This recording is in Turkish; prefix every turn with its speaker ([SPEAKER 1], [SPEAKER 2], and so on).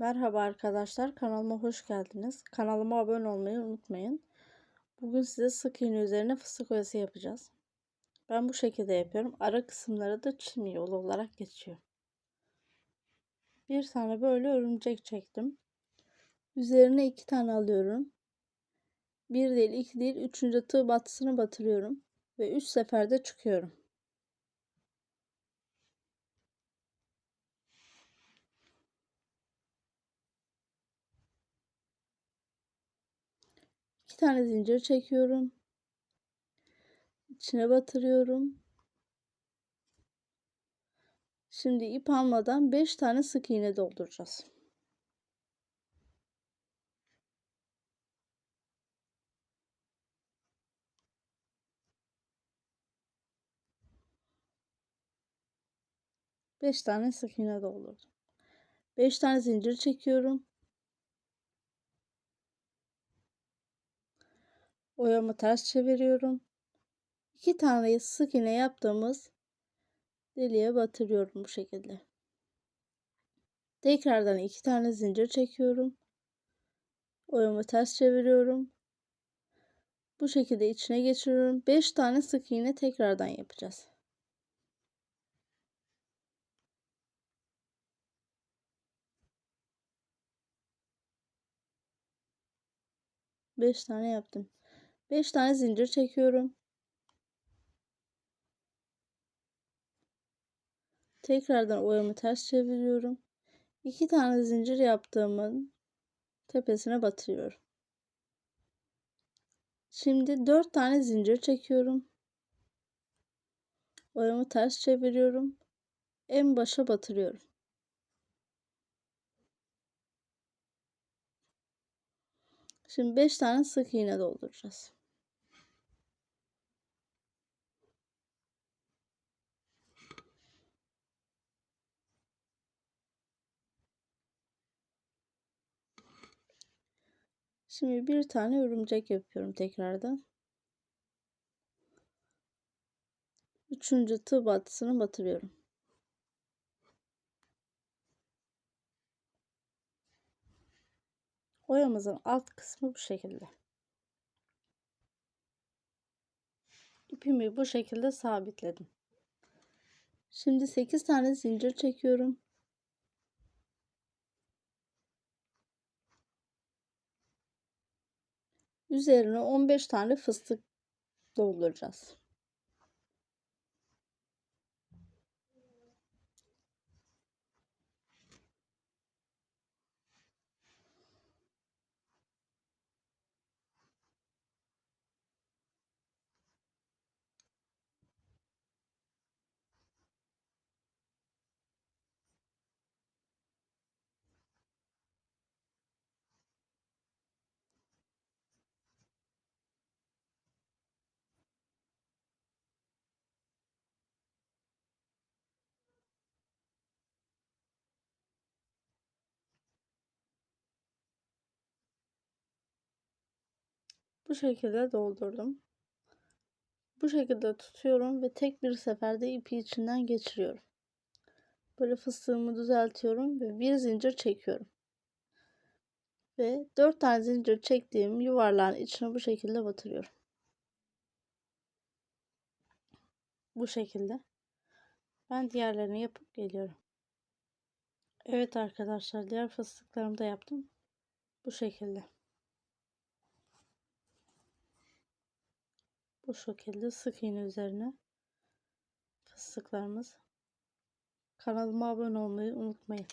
[SPEAKER 1] Merhaba arkadaşlar, kanalıma hoş geldiniz. Kanalıma abone olmayı unutmayın. Bugün size sık iğne üzerine fıstık oyası yapacağız. Ben bu şekilde yapıyorum. Ara kısımları da çim yolu olarak geçiyor. Bir tane böyle örümcek çektim. Üzerine iki tane alıyorum. Bir değil, iki değil, üçüncü tığ batısını batırıyorum. Ve üç seferde çıkıyorum. Tane zincir çekiyorum. İçine batırıyorum. Şimdi ip almadan 5 tane sık iğne dolduracağız. Beş tane sık iğne doldurdum. Beş tane zincir çekiyorum. Oyamı ters çeviriyorum. İki tane sık iğne yaptığımız deliğe batırıyorum bu şekilde. Tekrardan iki tane zincir çekiyorum. Oyamı ters çeviriyorum. Bu şekilde içine geçiriyorum. 5 tane sık iğne tekrardan yapacağız. Beş tane yaptım. 5 tane zincir çekiyorum. Tekrardan oyamı ters çeviriyorum. 2 tane zincir yaptığımın tepesine batırıyorum. Şimdi 4 tane zincir çekiyorum. Oyamı ters çeviriyorum. En başa batırıyorum. Şimdi 5 tane sık iğne dolduracağız. Şimdi bir tane örümcek yapıyorum tekrardan. Üçüncü tığ batısını batırıyorum. Oyamızın alt kısmı bu şekilde. İpimi bu şekilde sabitledim. Şimdi 8 tane zincir çekiyorum. Üzerine 15 tane fıstık dolduracağız. Bu şekilde doldurdum. Bu şekilde tutuyorum ve tek bir seferde ipi içinden geçiriyorum. Böyle fıstığımı düzeltiyorum ve bir zincir çekiyorum. Ve 4 tane zincir çektiğim yuvarlağın içine bu şekilde batırıyorum. Bu şekilde. Ben diğerlerini yapıp geliyorum. Evet arkadaşlar diğer fıstıklarımı da yaptım. Bu şekilde. Bu şekilde sık iğne üzerine fıstıklarımız. Kanalıma abone olmayı unutmayın.